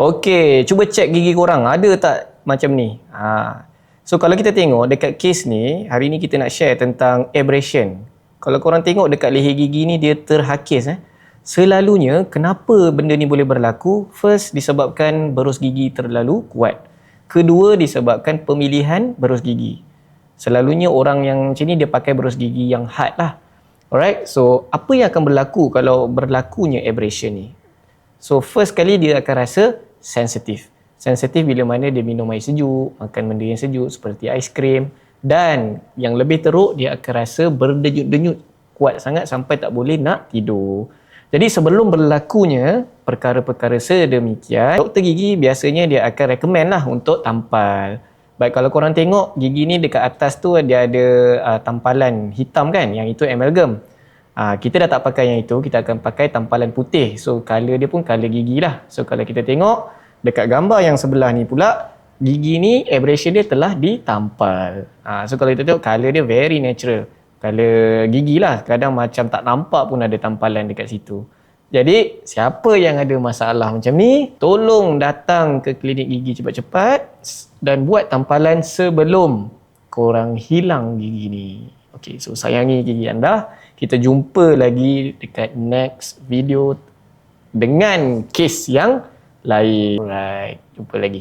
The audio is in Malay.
Okey, cuba cek gigi korang. Ada tak macam ni? Ha. So kalau kita tengok dekat kes ni, hari ni kita nak share tentang abrasion. Kalau korang tengok dekat leher gigi ni dia terhakis eh. Selalunya kenapa benda ni boleh berlaku? First disebabkan berus gigi terlalu kuat. Kedua disebabkan pemilihan berus gigi. Selalunya orang yang macam ni dia pakai berus gigi yang hard lah. Alright, so apa yang akan berlaku kalau berlakunya abrasion ni? So first kali dia akan rasa sensitif. Sensitif bila mana dia minum air sejuk, makan benda yang sejuk seperti aiskrim dan yang lebih teruk dia akan rasa berdenyut-denyut kuat sangat sampai tak boleh nak tidur. Jadi sebelum berlakunya perkara-perkara sedemikian, doktor gigi biasanya dia akan recommend lah untuk tampal. Baik kalau korang tengok gigi ni dekat atas tu dia ada uh, tampalan hitam kan yang itu amalgam. Uh, kita dah tak pakai yang itu, kita akan pakai tampalan putih. So color dia pun color gigi lah. So kalau kita tengok dekat gambar yang sebelah ni pula gigi ni abrasion dia telah ditampal. Uh, so kalau kita tengok color dia very natural. Color gigi lah. Kadang macam tak nampak pun ada tampalan dekat situ. Jadi, siapa yang ada masalah macam ni, tolong datang ke klinik gigi cepat-cepat dan buat tampalan sebelum korang hilang gigi ni. Okay, so sayangi gigi anda. Kita jumpa lagi dekat next video dengan kes yang lain. Alright, jumpa lagi.